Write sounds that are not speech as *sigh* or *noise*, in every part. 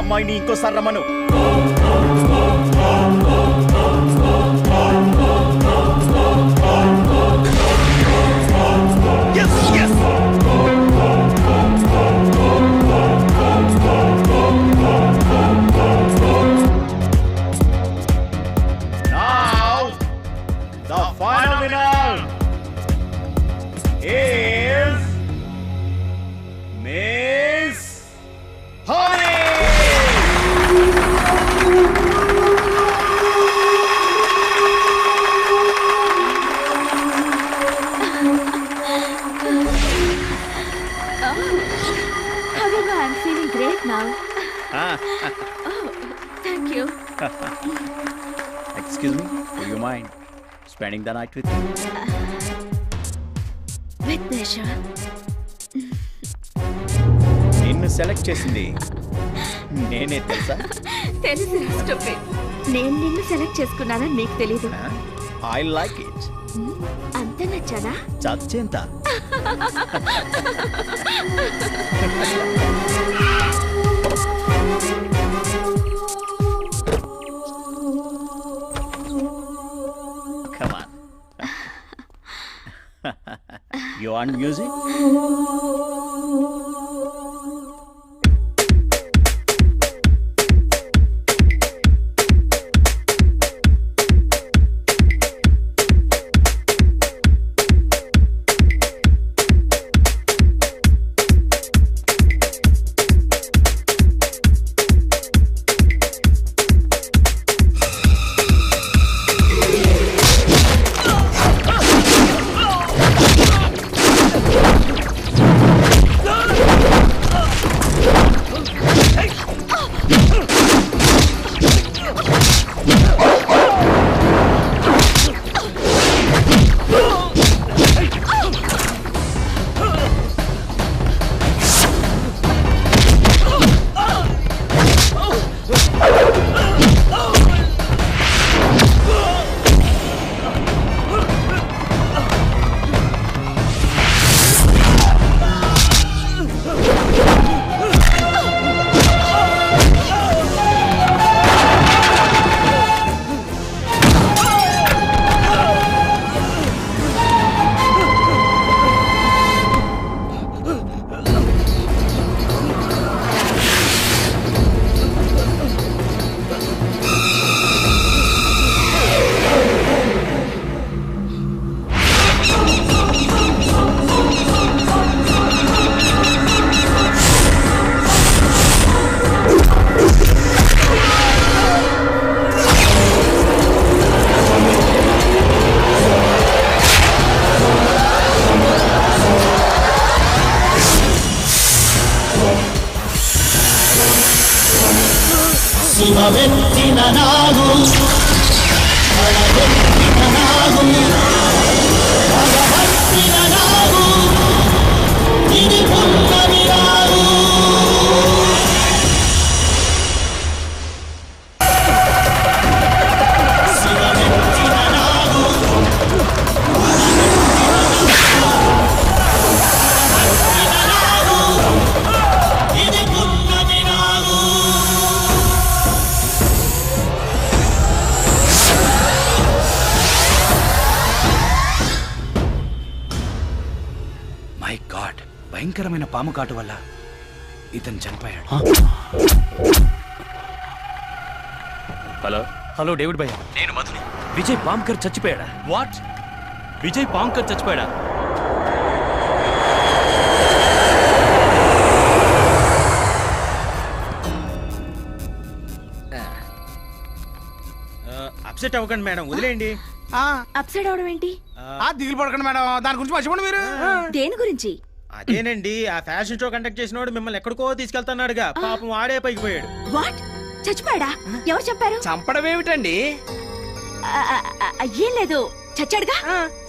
అమ్మాయిని ఇంకోసారి రమ్మను. Mind. Spending the night with me? With pleasure. నిన్ను సెలెక్ట్ చేసింది నేనే తెలుసా? తెలుసు స్టూపిడ్. నేను నిన్ను సెలెక్ట్ చేసుకున్నానని నీకు తెలీదు. ఐ లైక్ ఇట్ అంత నచ్చానా? చచ్చేంత. *laughs* అండ్ మ్యూజిక్ భయంకరమైన పాము కాటు వల్ల ఇతను చనిపోయాడు. హలో. హలో డేవిడ్ భయ్య. నేను మధుని. విజయ్ పాంకర్ చచ్చిపోయాడా? వాట్? విజయ్ పాంకర్ చచ్చిపోయాడా? అప్సెట్ అవ్వకండి మేడం వదిలేయండి. అప్సైడ్ అవడం ఏంటి? ఆ దిగులు పడకండి మేడం దాని గురించి మర్చిపోండి మీరు. దేని గురించి? అదేనండి ఆ ఫ్యాషన్ షో కండక్ట్ చేసినోడు మిమ్మల్ని ఎక్కడికో తీసుకెళ్తున్నాడుగా. పాపం ఆడే పైకి పోయాడు. వాట్ చచ్చిపోయాడా? ఎవరు చెప్పారు? చంపడం ఏమిటండి ఏం లేదు. చచ్చాడుగా?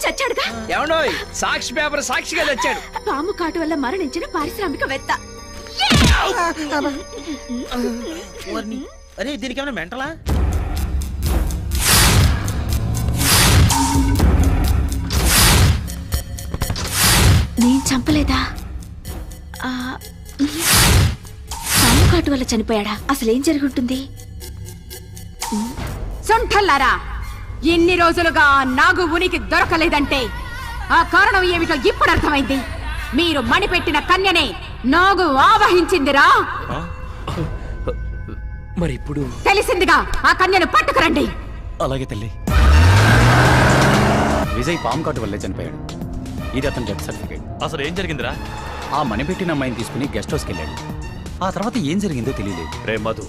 చచ్చాడుగా? ఏమండోయ్ సాక్షి పేపర్ సాక్షిగా తెచ్చాడు. పాము కాటు వల్ల మరణించిన పారిశ్రామికవేత్త. అరే దీనికి ఏమైనా మెంటలా? నేను చంపలేదా? ఆ, పాము కాటు వల్ల చనిపోయాడా? అసలు ఏం జరుగుంటుంది సొంఠల్లారా ఎన్ని రోజులుగా నాగు ఉనికి దొరకలేదంటే ఆ కారణం ఏమిటో ఇప్పుడు అర్థమైంది. మీరు మణిపెట్టిన కన్యనే నాగు ఆవహించిందిరా. మరి ఇప్పుడు? తెలిసిందిగా ఆ కన్యను పట్టుకురండి. అలాగే తల్లి. విజయ్ పాము కాటు వల్లే చనిపోయాడు. ఇది అతని డెత్ సర్టిఫికేట్. అసలు ఏం జరిగిందిరా? ఆ మణిపెట్టిన అమ్మాయిని తీసుకుని గెస్ట్ హౌస్కి వెళ్ళాడు ఆ తర్వాత ఏం జరిగిందో తెలియలేదు. రే మధు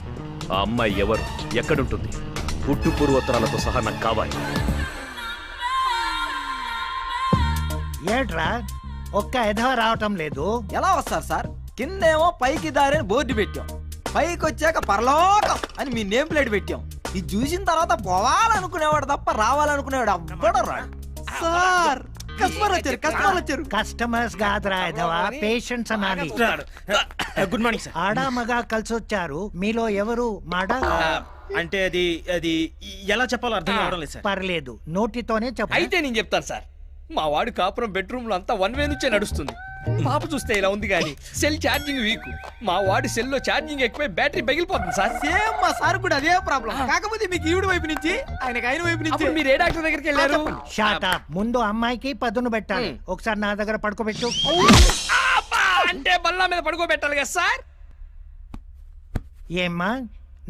ఆ అమ్మాయి ఎవరు? ఎక్కడుంటుంది? పుట్టు పూర్వోత్తరాలతో సహా నాకు కావాలి. ఏట్రా? ఒక్క ఎధవ రావటం లేదు. ఎలా వస్తారు సార్? కిందేమో పైకి దారిని బోర్డు పెట్టాం. పైకి వచ్చాక పరలోకం అని మీ నేమ్ ప్లేట్ పెట్టాం. ఇది చూసిన తర్వాత పోవాలనుకునేవాడు తప్ప రావాలనుకునేవాడు అవ్వడం రాడు. సార్! కస్టమర్ వచ్చారు కస్టమర్ వచ్చారు. కస్టమర్స్ కాదురా ఎధవ పేషెంట్స్ అనాలి. గుడ్ మార్నింగ్ సార్ ఆడా మగ కలిసి వచ్చారు మీలో ఎవరు? మాడ? అంటే అది అది ఎలా చెప్పాలో అర్థం కావడం లేదు సార్. పర్లేదు. నోటితోనే చెప్పు. అయితే నేను చెప్తాను సార్. మా వాడు కాపురం బెడ్రూమ్లో అంతా వన్ వే నుంచే నడుస్తుంది. పాప చూస్తే ఇలా ఉంది కానీ సెల్ ఛార్జింగ్ వీక్. మా వాడి సెల్లో ఛార్జింగ్ ఎక్కువై బ్యాటరీ పగిలిపోతుంది సార్. సేమ్ మా సార్ కూడా అదే ప్రాబ్లం. కాకపోతే మీకు ఈవిడ వైపు నుంచి ఆయనకి ఆయన వైపు నుంచి మీరు ఏ డాక్టర్ దగ్గరికి వెళ్ళారు? షాట ముందు అమ్మాయికి పదును పెట్టాలి. ఒకసారి నా దగ్గర పడుకోబెట్టు! అంటే బల్లా మీద పడుకోబెట్టాలి కదా సార్? ఏమ్మా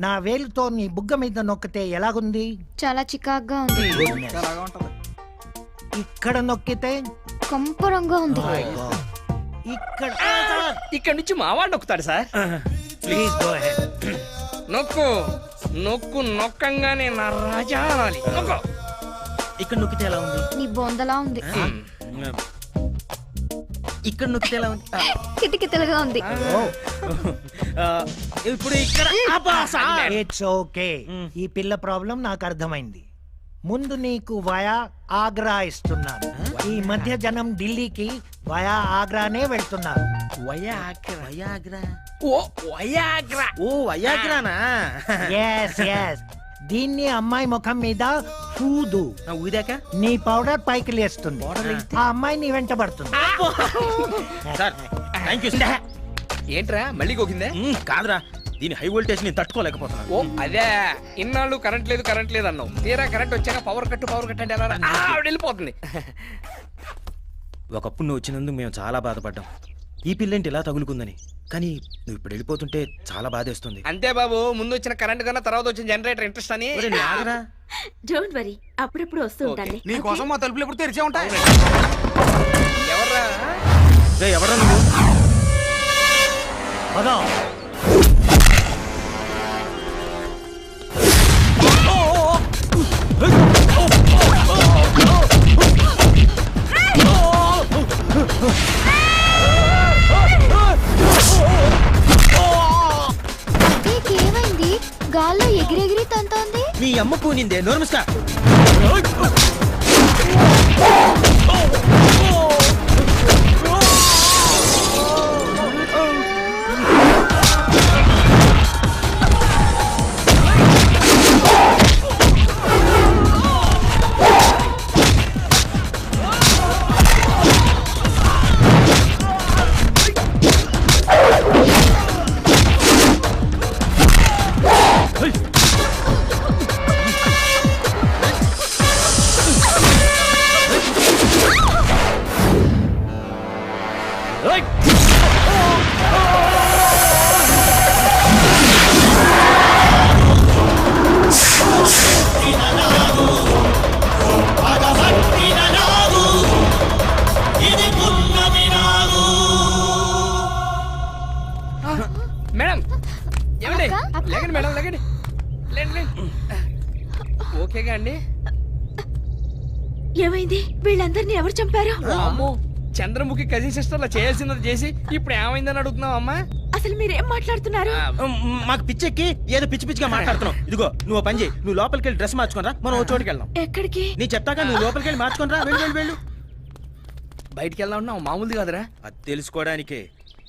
నా వేలుతో నీ బుగ్గ మీద నొక్కితే ఎలాగుంది? చాలా చికాగ్గా ఉంది. ఇక్కడ నొక్కితే? కంపరంగా ఉంది. ఇక్కడ ఇక్కడ నుంచి మా వాడు నొక్కుతాడు సార్. ప్లీజ్ గో నొక్కు నొక్కు నొక్కంగానే నా రాజా అనాలి. నొక్కు. ఇక్కడ నొక్కితే ఎలా ఉంది? నీ బొందలా ఉంది. ఇక్కడ నొక్కితే ఎలా ఉంది? కిటకితలుగా ఉంది. ఆ, ఇప్పుడు ఇక్కడ. ఇట్స్ ఓకే ఈ పిల్ల ప్రాబ్లం నాకు అర్థమైంది. ముందు నీకు వయా ఆగ్రా ఇస్తున్నాను ఈ మధ్య జనం ఢిల్లీకి వయా ఆగ్రానే వెళ్తున్నారు. వయాగ్రా? ఓ వయాగ్రా. ఓ వయాగ్రానా? ఎస్ ఎస్ దీన్ని అమ్మాయి ముఖం మీద పూదు ఊదాక? నీ పౌడర్ పైకి లేస్తుంది. ఆ అమ్మాయి నీ వెంట పడుతుంది. *laughs* సార్ థ్యాంక్ యూ *laughs* ఏంట్రా మళ్ళీ గోకిందే? కాదురా. దీని హై వోల్టేజ్ నేను తట్టుకోలేకపోతున్నాను. ఓ అదే. ఇన్నాళ్ళు కరెంట్ లేదు కరెంట్ లేదు అన్నావు. తీరా కరెంట్ వచ్చాక పవర్ కట్ పవర్ కట్ అంటే ఎలా రా? ఆ, ఆవిడ వెళ్ళిపోతుంది. ఒకప్పుడు నువ్వు వచ్చినందుకు మేము చాలా బాధపడ్డాం. ఈ పిల్లేంటి ఇలా తగులుకుందని. కానీ నువ్వు ఇప్పుడు వెళ్ళిపోతుంటే చాలా బాధేస్తుంది అంతే బాబు ముందు వచ్చిన కరెంట్ కన్నా తర్వాత వచ్చిన జనరేటర్ ఇంట్రెస్ట్ అని. ఒరేయ్, నాగరా డోంట్ వరీ అప్పుడప్పుడు వస్తూ ఉంటాను నీ కోసం మా తలుపులు ఎప్పుడు తెరిచే ఉంటాయి? ఎవర్రా? ఎవరా నువ్వు? పదో. ఏమైంది గాల్లో ఎగిరెగిరి తంతోంది? మీ అమ్మ పూనిందే. నోర్మస్కా మేడం ఏమండి. లేకండి మేడం లేకండి. లేండి ఓకేగా అండి. ఏమైంది? వీళ్ళందరినీ ఎవరు చంపారు? అమ్మో చంద్రముఖి కజిన్ సిస్టర్ లా చేయాల్సినది చేసి ఇప్పుడు ఏమైందని అడుగుతున్నావు అమ్మా? అసలు మీరేం మాట్లాడుతున్నారు? మాకు పిచ్చెక్కి ఏదో పిచ్చి పిచ్చిగా మాట్లాడుతున్నావు. ఇదిగో నువ్వు పని చేయి. నువ్వు లోపలికి వెళ్ళి డ్రెస్ మార్చుకోనరా మనం ఓ చోటుకి వెళ్దాం. ఎక్కడికి? నీ చెప్తాక నువ్వు లోపలికి వెళ్ళి మార్చుకోనరా వెళ్ళు వెళ్ళు వెళ్ళు. బయటికి వెళ్దాం ఉన్నావు మామూలుది కాదురా. అది తెలుసుకోవడానికే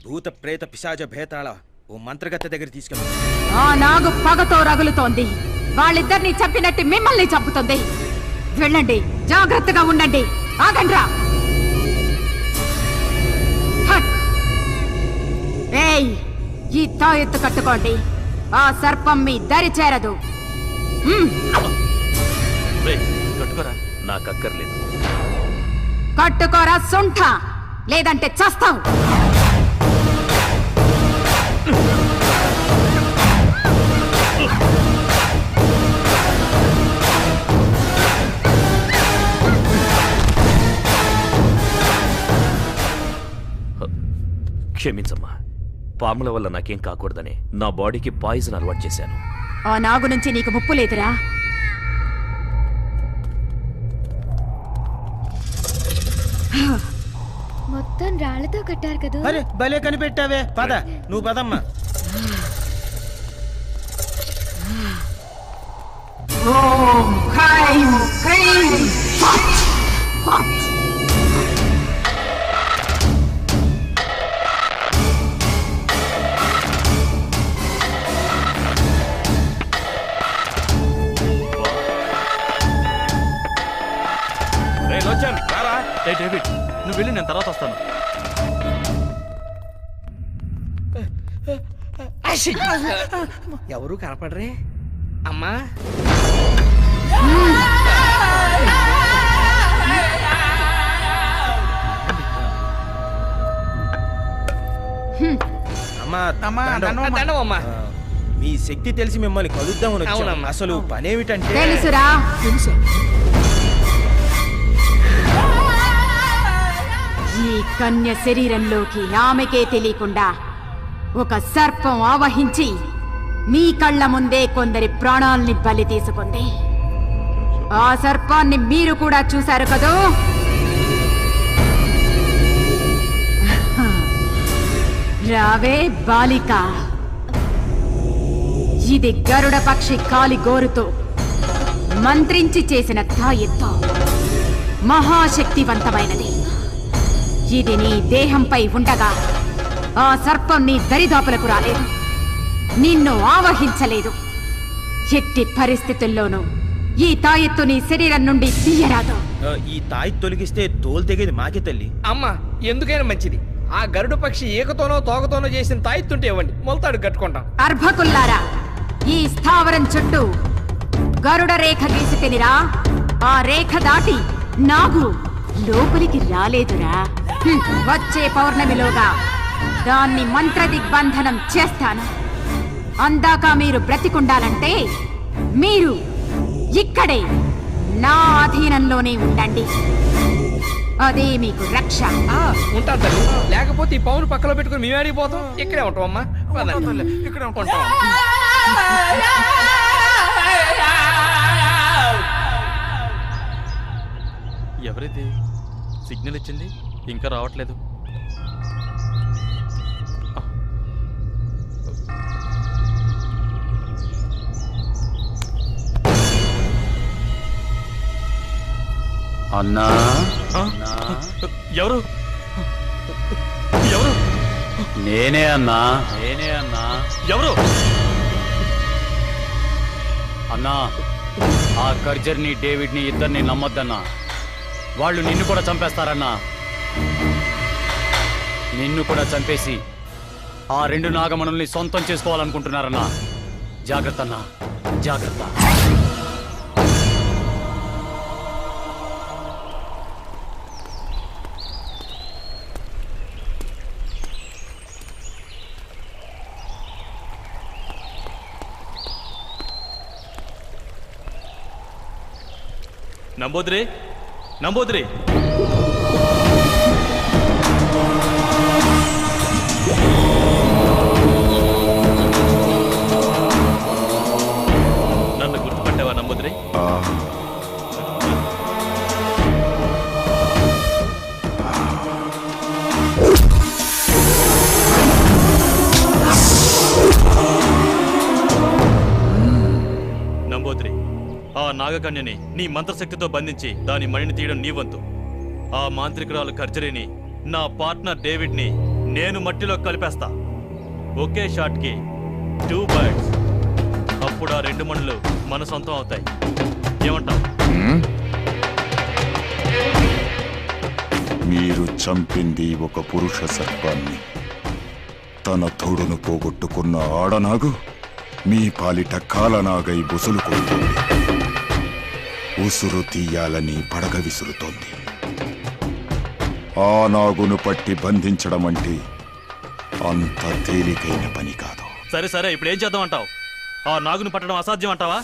భూత ప్రేత పిశాచ భేతాళ. ఓ మంత్రగత్తె దగ్గర తీసుకెళ్ళి. ఆ నాగు పగతో రగులుతోంది. వాళ్ళిద్దరిని చంపినట్టు మిమ్మల్ని చంపుతుంది. వెళ్ళండి జాగ్రత్తగా ఉండండి. ఆగండ్రా. ఏయ్ ఈ తాయెత్తు కట్టుకోండి. ఆ సర్పం మీ దరి చేరదు. కట్టుకోరా. నాకు అక్కర్లేదు కట్టుకోరా సొంఠ. లేదంటే చస్తావు క్షమించమ్మా. పాముల వల్ల నాకేం కాకూడదని నా బాడీకి పాయిజన్ అలవాటు చేశాను. ఆ నాగు నుంచి నీకు ముప్పు లేదురా. మొత్తం రాళ్ళతో కట్టారు కదా? అరే భలే కనిపెట్టావే. పద నువ్వు పదమ్మా. ఓం హ్రైం క్రీం ఫట్ ఫట్ వచ్చాను రారా? ఏ డేవిడ్ నువ్వు వెళ్ళి నేను తర్వాత వస్తాను. ఎవరు కనపడరే? అమ్మా! మీ శక్తి తెలిసి మిమ్మల్ని అవునమ్మా. అసలు పనేమిటంటే తెలుసురా. ఈ కన్య శరీరంలోకి ఆమెకే తెలియకుండా ఒక సర్పం ఆవహించి మీ కళ్ళ ముందే కొందరి ప్రాణాల్ని బలి తీసుకుంది. ఆ సర్పాన్ని మీరు కూడా చూశారు కదూ? రావే బాలిక. ఇది గరుడ పక్షి కాలి గోరుతో మంత్రించి చేసిన తాయెత్తో. మహాశక్తివంతమైనది. ఇది నీ దేహంపై ఉండగా ఆ సర్పం నీ దరిదాపులకు రాలేదు. నిన్ను ఆవహించలేదు. ఎట్టి పరిస్థితుల్లోనూ ఈ తాయెత్తు నీ శరీరం నుండి తీయరాదు. ఆ, ఈ తాయి తొలగిస్తే తోలు తెగేది మాకే తల్లి. అమ్మా ఎందుకైనా మంచిది. ఆ గరుడు పక్షి ఏకతోనో తోకతోనో చేసిన తాయిత్తుంటే ఇవ్వండి. మొలతాడు కట్టుకుంటాం. అర్భకుల్లారా ఈ స్థావరం చుట్టూ గరుడ రేఖ గీసి తినిరా. ఆ రేఖ దాటి నాగు లోపలికి రాలేదురా. వచ్చే పౌర్ణమిలోగా దాన్ని మంత్ర దిగ్బంధనం చేస్తాను. అందాక మీరు బ్రతికుండాలంటే మీరు ఇక్కడే నా అధీనంలోనే ఉండండి. అదే మీకు రక్ష. తల్లి. లేకపోతే ఈ పౌను పక్కలో పెట్టుకుని మేము ఆడిపోతాం ఇక్కడే ఉంటాం అమ్మా. పదండి. ఇక్కడ ఉంటాం. ఎవరిది? సిగ్నల్ ఇచ్చింది? ఇంకా రావట్లేదు. అన్నా? ఎవరు? ఎవరు? నేనే అన్నా. నేనే అన్నా. ఎవరు? అన్నా ఆ కర్జర్ని డేవిడ్ని ఇద్దరిని నమ్మొద్దన్నా. వాళ్ళు నిన్ను కూడా చంపేస్తారన్నా. నిన్ను కూడా చంపేసి ఆ రెండు నాగమణుల్ని సొంతం చేసుకోవాలనుకుంటున్నారన్నా. జాగ్రత్త అన్నా. జాగ్రత్త. నంబోద్రి? నంబోద్రి? నాగకన్యని నీ మంత్రశక్తితో బంధించి దాని మణిని తీయడం నీ వంతు. ఆ మాంత్రికురాలు ఖర్జరిని నా పార్ట్నర్ డేవిడ్ని నేను మట్టిలో కలిపేస్తా. ఒకే షాట్కి టూ బర్డ్స్. అప్పుడు ఆ రెండు మణులు మన సొంతం అవుతాయి. ఏమంటావు? మీరు చంపింది ఒక పురుష సర్పాన్ని. తన తోడును పోగొట్టుకున్న ఆడనాగు మీ పాలిట కాలనాగై బుసులు కొడుతుంది. ఉసురు తీయాలని పడగ విసురుతోంది. ఆ నాగును పట్టి బంధించడం అంటే అంత తేలికైన పని కాదు. సరే సరే ఇప్పుడు ఏం చేద్దాం అంటావు? ఆ నాగుని పట్టడం అసాధ్యం అంటావా?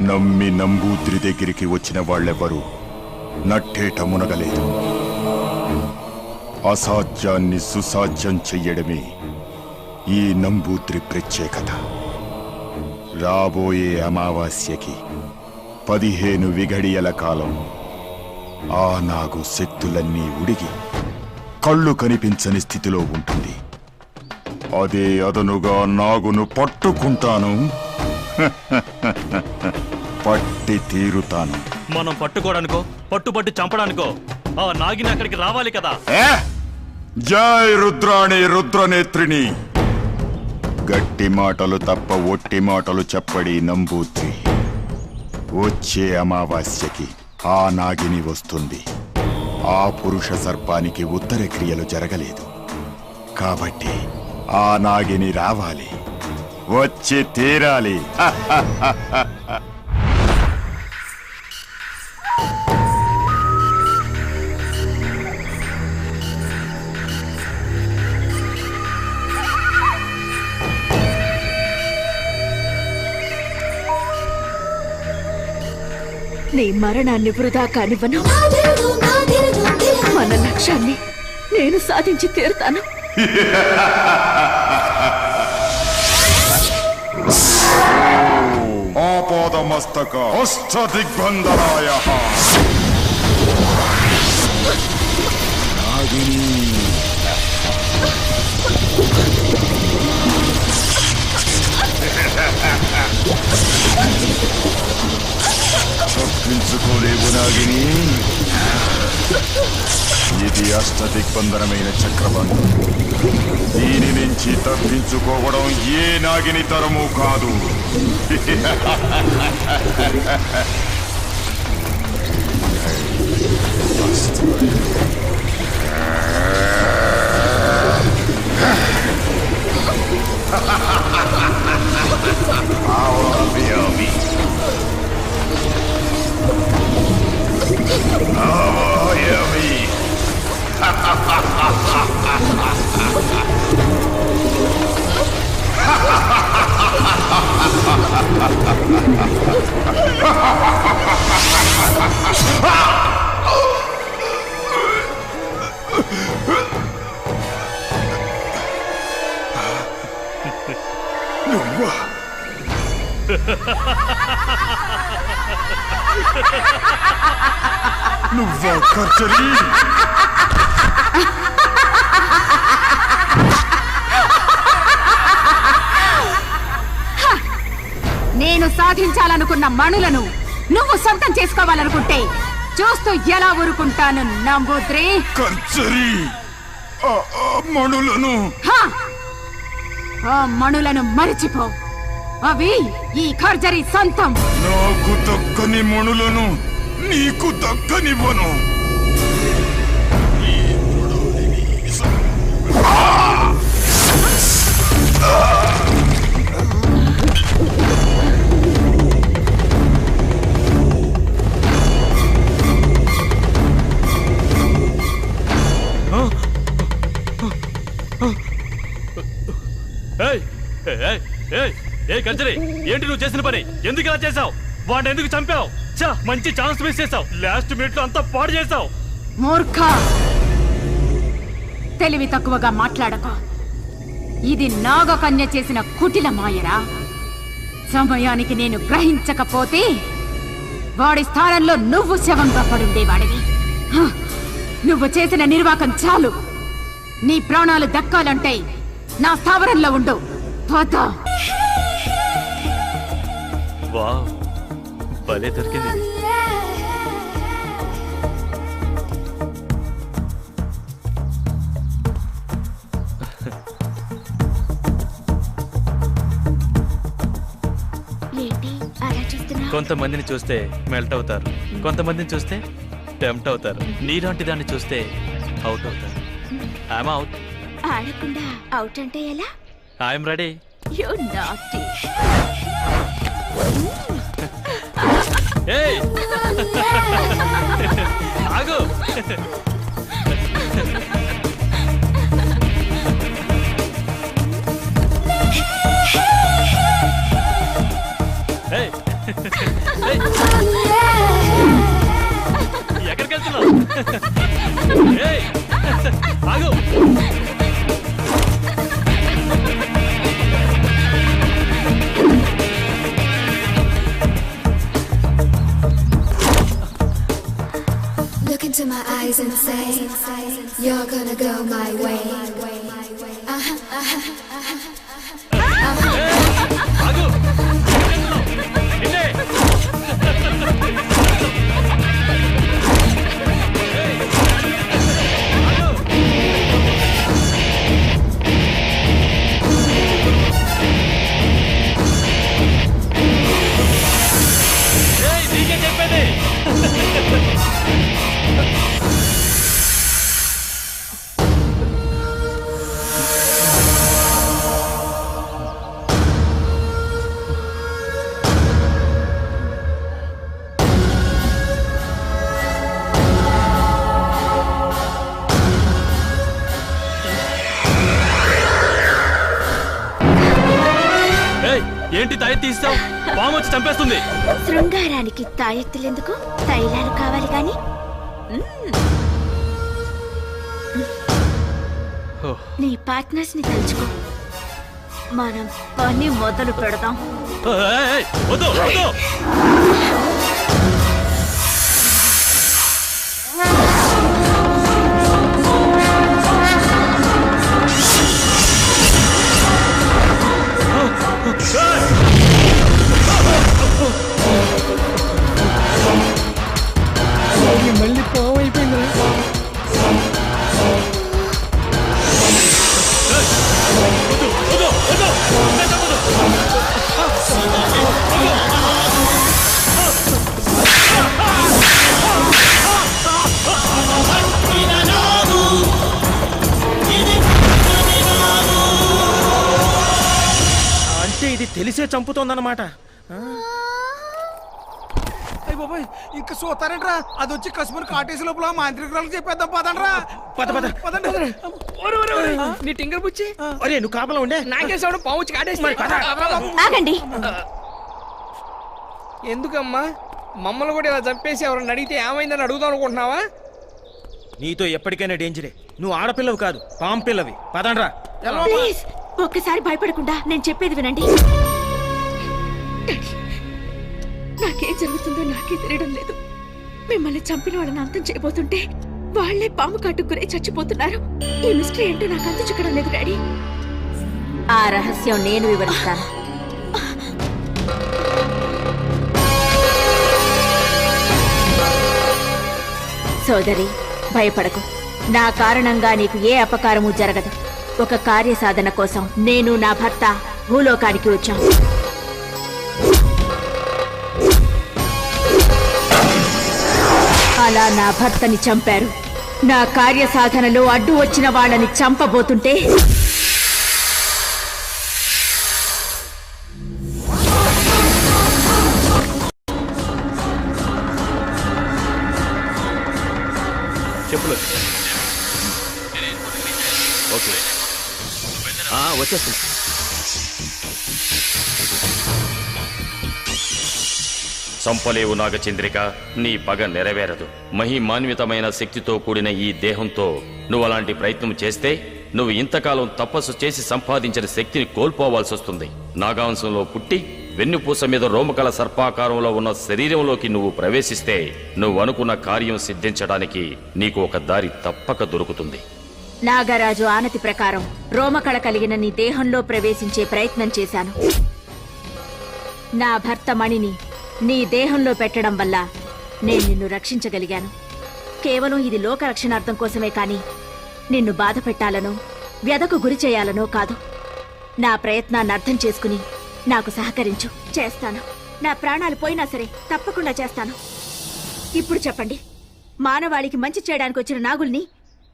నమ్మి నంబూద్రి దగ్గరికి వచ్చిన వాళ్ళెవరూ నట్టేట మునగలేదు. అసాధ్యాన్ని సుసాధ్యం చెయ్యడమే ఈ నంబూద్రి ప్రత్యేకత. రాబోయే అమావాస్యకి పదిహేను విఘడియల కాలం. ఆ నాగు శక్తులన్నీ ఉడిగి కళ్ళు కనిపించని స్థితిలో ఉంటుంది. అదే అదనుగా నాగును పట్టుకుంటాను. *laughs* పట్టి తీరుతాను. మనం పట్టుకోవడానికో పట్టుబట్టి చంపడానికో ఆ నాగిని అక్కడికి రావాలి కదా? జై రుద్రాణి రుద్రనేత్రిని. గట్టి మాటలు తప్ప ఒట్టి మాటలు చెప్పడి నంబూత్రి. వచ్చే అమావాస్యకి ఆ నాగిని వస్తుంది. ఆ పురుష సర్పానికి ఉత్తర క్రియలు జరగలేదు. కాబట్టి ఆ నాగిని రావాలి. వచ్చి తీరాలి. *laughs* నీ మరణాన్ని వృధా కానివ్వను. మన లక్ష్యాన్ని నేను సాధించి తీరుతాను. *laughs* ఆపాదమస్తక హస్త దిగ్బంధనాయ ha *laughs* ha! నాగిని ఇది అష్ట దిగ్బంధనమైన చక్రబంధం. దీని నుంచి తప్పించుకోవడం ఏ నాగిని తరము కాదు. నువ్వా *laughs* చూస్తూ ఎలా ఊరుకుంటాను నంబూద్రి? ఆ మణులను. హా! ఆ మణులను మరిచిపో. అవి ఈ ఖర్జరి సొంతం. నాకు దక్కని మణులను నీకు దక్కనివ్వను. ఏయ్ ఏ కంచరి ఏంటి నువ్వు చేసిన పని? ఎందుకు ఇలా చేసావు వాడిని ఎందుకు చంపావు? చా మంచి ఛాన్స్ మిస్ చేసావు లాస్ట్ మినిట్లో అంతా పాడు చేసావు మూర్ఖ! తెలివి తక్కువగా మాట్లాడక. ఇది నాగకన్య చేసిన కుటిల మాయరా. సమయానికి నేను గ్రహించకపోతే వాడి స్థానంలో నువ్వు శవంగా పడుండేవాడివి హ! నువ్వు చేసిన నిర్వాకం చాలు. నీ ప్రాణాలు దక్కాలంటే నా స్థావరంలో ఉండు. పోతా. వావ్ భలే దొరికింది. కొంతమందిని చూస్తే మెల్ట్ అవుతారు. కొంతమందిని చూస్తే టెంప్ట్ అవుతారు. నీలాంటి దాన్ని చూస్తే అవుట్ అవుతారు. I'm out. ఆడకుండా అవుట్ అంటే ఎలా? I'm ready. యు నాటి ఏయ్! ఆగు! ఏయ్. ఎక్కడికి వెళ్తున్నావు? ఏయ్! ఆగు! My eyes and say, You're gonna go my way. Uh-huh, uh-huh, తీస్తావు? పాము వచ్చి చంపేస్తుంది. శృంగారానికి తాయెత్తులెందుకు? తైలాలు కావాలి గాని. నీ పార్ట్నర్స్ని తలుచుకో. మనం పని మొదలు పెడదాం. వద్దు వద్దు. మళ్ళీ పాము అయిపోయింది. అంటే ఇది తెలిసే చంపుతోందన్నమాట. అయ్య బాబాయ్ ఇంకా చూస్తారంట్రా అది వచ్చి కసుమని కాటేసి లోపల మాంత్రికురాలకు చెప్పేద్దాం పదండ్రా. పద పద. పదండి. ఒరే, ఒరే, ఒరే, నీ టింగర్ బుచ్చి? అరే నువ్వు కాపలా ఉండే? నాకే సౌండ్ పాము వచ్చి కాటేసి ఆగండి. ఎందుకమ్మా? మమ్మల్ని కూడా ఇలా చంపేసి ఎవరన్నా అడిగితే ఏమైందని అడుగుదాం అనుకుంటున్నావా? నీతో ఎప్పటికైనా డేంజరే. నువ్వు ఆడపిల్లవి కాదు పాము పిల్లవి పదండ్రా. ప్లీజ్ ఒక్కసారి భయపడకుండా నేను చెప్పేది వినండి. నాకేం జరుగుతుందో నాకే తెలియడం లేదు. మిమ్మల్ని చంపిన వాళ్ళని అంతం చేయబోతుంటే వాళ్ళే పాము కాటుకునే చచ్చిపోతున్నారు. ఈ మిస్టరీ ఏంటో నాకు అంత చిక్కడం లేదు డాడీ. ఆ రహస్యం నేను వివరిస్తాను. సోదరి భయపడకు. నా కారణంగా నీకు ఏ అపకారము జరగదు. ఒక కార్యసాధన కోసం నేను నా భర్త భూలోకానికి వచ్చాం. అలా నా భర్తని చంపారు. నా కార్యసాధనలో అడ్డు వచ్చిన వాళ్ళని చంపబోతుంటే చెప్పులు. ఓకే. ఆ, చంపలేవు నాగచంద్రిక నీ పగ నెరవేరదు. మహిమాన్వితమైన శక్తితో కూడిన ఈ దేహంతో నువ్వు అలాంటి ప్రయత్నం చేస్తే నువ్వు ఇంతకాలం తపస్సు చేసి సంపాదించిన శక్తిని కోల్పోవాల్సి వస్తుంది. నాగాంశంలో పుట్టి వెన్నుపూస మీద రోమకల సర్పాకారంలో ఉన్న శరీరంలోకి నువ్వు ప్రవేశిస్తే నువ్వు అనుకున్న కార్యం సిద్ధించడానికి నీకు ఒక దారి తప్పక దొరుకుతుంది. నాగరాజు ఆనతి ప్రకారం రోమకళ కలిగిన నీ దేహంలో ప్రవేశించే ప్రయత్నం చేశాను. నా భర్త మణిని నీ దేహంలో పెట్టడం వల్ల నేను నిన్ను రక్షించగలిగాను. కేవలం ఇది లోక రక్షణార్థం కోసమే కాని నిన్ను బాధ పెట్టాలనో వ్యధకు గురి చేయాలనో కాదు. నా ప్రయత్నాన్ని అర్థం చేసుకుని నాకు సహకరించు. చేస్తాను. నా ప్రాణాలు పోయినా సరే తప్పకుండా చేస్తాను. ఇప్పుడు చెప్పండి మానవాళికి మంచి చేయడానికి వచ్చిన నాగుల్ని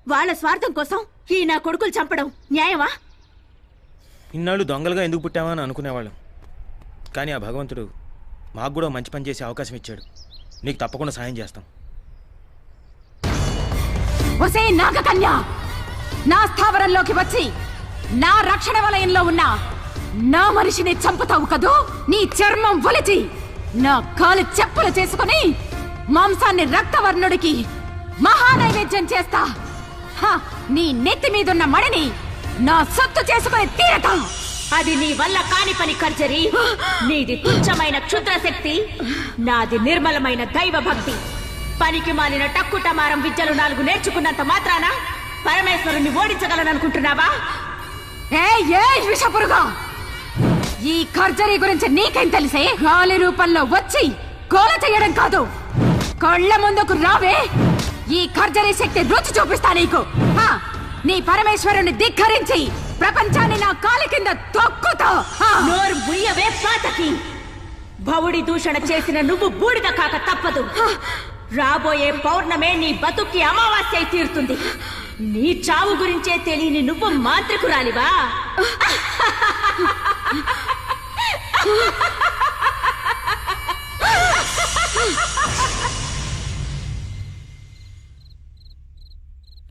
వాళ్ళ స్వార్థం కోసం ఈ నా కొడుకులు చంపడం న్యాయమా? ఇన్నాళ్ళు దొంగలుగా ఎందుకు పుట్టామా అని అనుకునేవాళ్ళం. కానీ ఆ భగవంతుడు మాకు కూడా మంచి పని చేసే అవకాశం ఇచ్చాడు. నీకు తప్పకుండా సాయం చేస్తాం. ఒసే నాగకన్య! నా స్థావరంలోకి వచ్చి నా రక్షణ వలయంలో ఉన్న నా మనిషిని చంపుతావు కదూ? నీ చర్మం ఒలిచి నా కాలు చెప్పులు చేసుకుని మాంసాన్ని రక్తవర్ణుడికి మహానైవేద్యం చేస్తా. హ, నీ నెత్తి మీదున్న మడిని నా సొత్తు చేసుకుని తీరతా అది నీ వల్ల కాని పని కర్జరి. నీది తుచ్చమైన క్షుద్రశక్తి. నాది నిర్మలమైన దైవ భక్తి పనికి మాలిన టక్కుటమారం విద్యలు నాలుగు నేర్చుకున్నంత మాత్రాన పరమేశ్వరుని ఓడించగలననుకుంటున్నావా? ఏ ఏ విషపురుగా? ఈ ఖర్జరీ గురించి నీకేం తెలిసే? గాలి రూపంలో వచ్చి గోల చేయడం కాదు. కళ్ళ ముందుకు రావే. ఈ ఖర్జరీ శక్తి రుచి చూపిస్తా నీకు. నీ పరమేశ్వరుని ధిక్కరించి ప్రపంచాన్ని నా కాలి కింద తొక్కుతా. నోరు ముయ్యవే పాతకి. భవుడి దూషణ చేసిన నువ్వు బూడిద కాక తప్పదు. రాబోయే పౌర్ణమే నీ బతుక్కి అమావాస్య తీరుతుంది. నీ చావు గురించే తెలియని నువ్వు మాంత్రికురాలివా?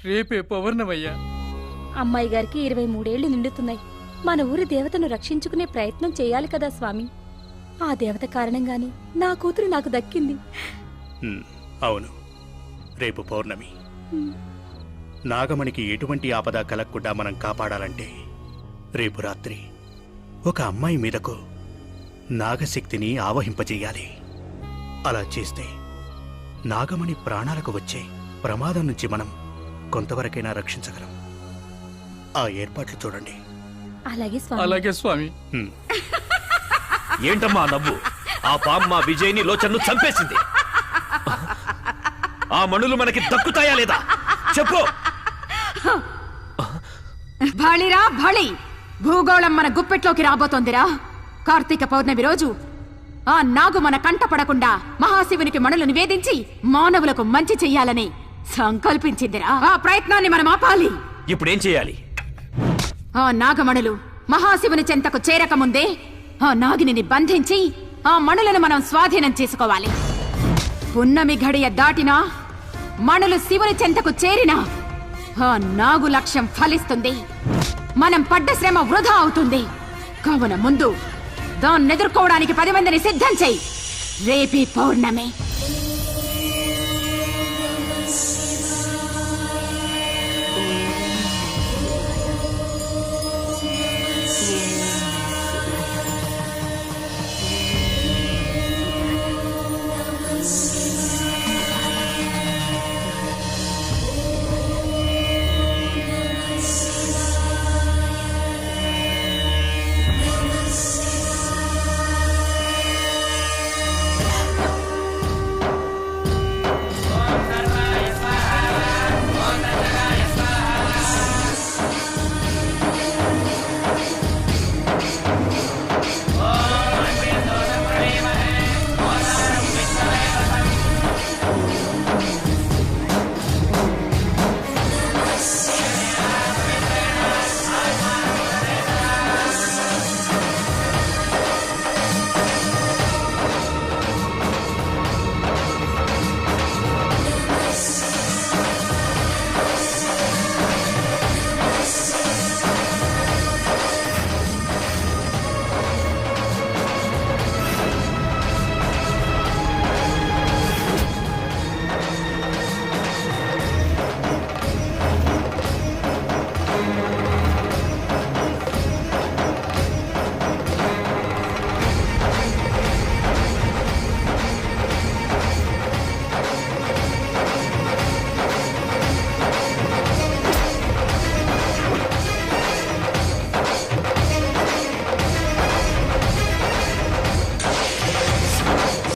రేపే పౌర్ణమయ్యా. అమ్మాయి గారికి ఇరవై మూడేళ్ళు నిండుతున్నాయి. మన ఊరి దేవతను రక్షించుకునే ప్రయత్నం చేయాలి కదా స్వామి. ఆ దేవత కారణంగానే నా కూతురు నాకు దక్కింది. అవును. రేపు పౌర్ణమి. నాగమణికి ఎటువంటి ఆపద కలగకుండా మనం కాపాడాలంటే రేపు రాత్రి ఒక అమ్మాయి మీదకు నాగశక్తిని ఆవహింపజేయాలి. అలా చేస్తే నాగమణి ప్రాణాలకు వచ్చే ప్రమాదం నుంచి మనం కొంతవరకైనా రక్షించగలం. ఆ ఏర్పాట్లు చూడండి. అలాగే స్వామి. అలాగే స్వామి. ఏంటమ్మా నవ్వు? ఆ పాము మా విజయ్ని లోచన్ను చంపేసింది. ఆ మణులు మనకి దక్కుతాయా లేదా? చెప్పు. భళిరా భళి భూగోళం మన గుప్పెట్లోకి రాబోతోందిరా. కార్తీక పౌర్ణమి రోజు ఆ నాగు మన కంట పడకుండా మహాశివునికి మణులు నివేదించి మానవులకు మంచి చెయ్యాలని సంకల్పించిందిరా. ఆ ప్రయత్నాన్ని మనం ఆపాలి. ఇప్పుడేం చేయాలి? ఆ నాగమణులు మహాశివుని చెంతకు చేరకముందే ఆ నాగిని బంధించి ఆ మణులను మనం స్వాధీనం చేసుకోవాలి. పున్నమి ఘడియ దాటినా మణులు శివుని చెంతకు చేరినా ఆ నాగు లక్ష్యం ఫలిస్తుంది. మనం పడ్డ శ్రమ వృధా అవుతుంది. కావున ముందు దాన్ని ఎదుర్కోవడానికి పది మందిని సిద్ధం చెయ్యి రేపీ పౌర్ణమి.